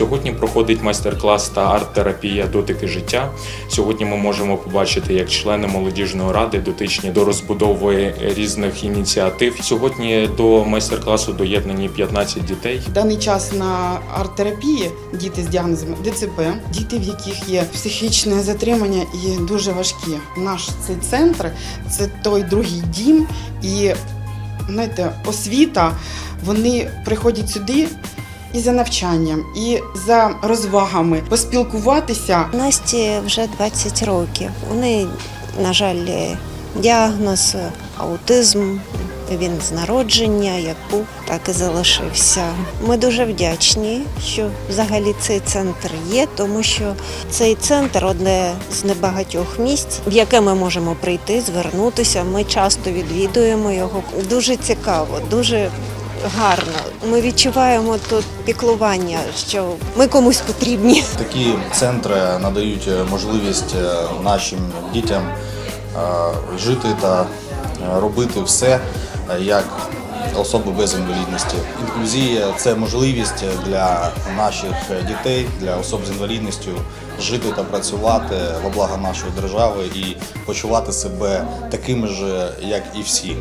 Сьогодні проходить майстер-клас та арт-терапія дотики життя. Сьогодні ми можемо побачити, як члени молодіжної ради дотичні до розбудови різних ініціатив. Сьогодні до майстер-класу доєднані 15 дітей. Даний час на арт-терапії діти з діагнозом ДЦП, діти, в яких є психічне затримання і дуже важкі. Наш цей центр це той другий дім, і знаєте, освіта. Вони приходять сюди. І за навчанням, і за розвагами поспілкуватися. Насті вже 20 років. У неї, на жаль, діагноз аутизм. Він з народження, як був, так і залишився. Ми дуже вдячні, що взагалі цей центр є, тому що цей центр одне з небагатьох місць, в яке ми можемо прийти, звернутися. Ми часто відвідуємо його. Дуже цікаво, дуже гарно. Ми відчуваємо тут піклування, що ми комусь потрібні. Такі центри надають можливість е, нашим дітям е, жити та е, робити все е, як особи без інвалідності. Інклюзія це можливість для наших дітей, для особ з інвалідністю жити та працювати во благо нашої держави і почувати себе такими ж, як і всі.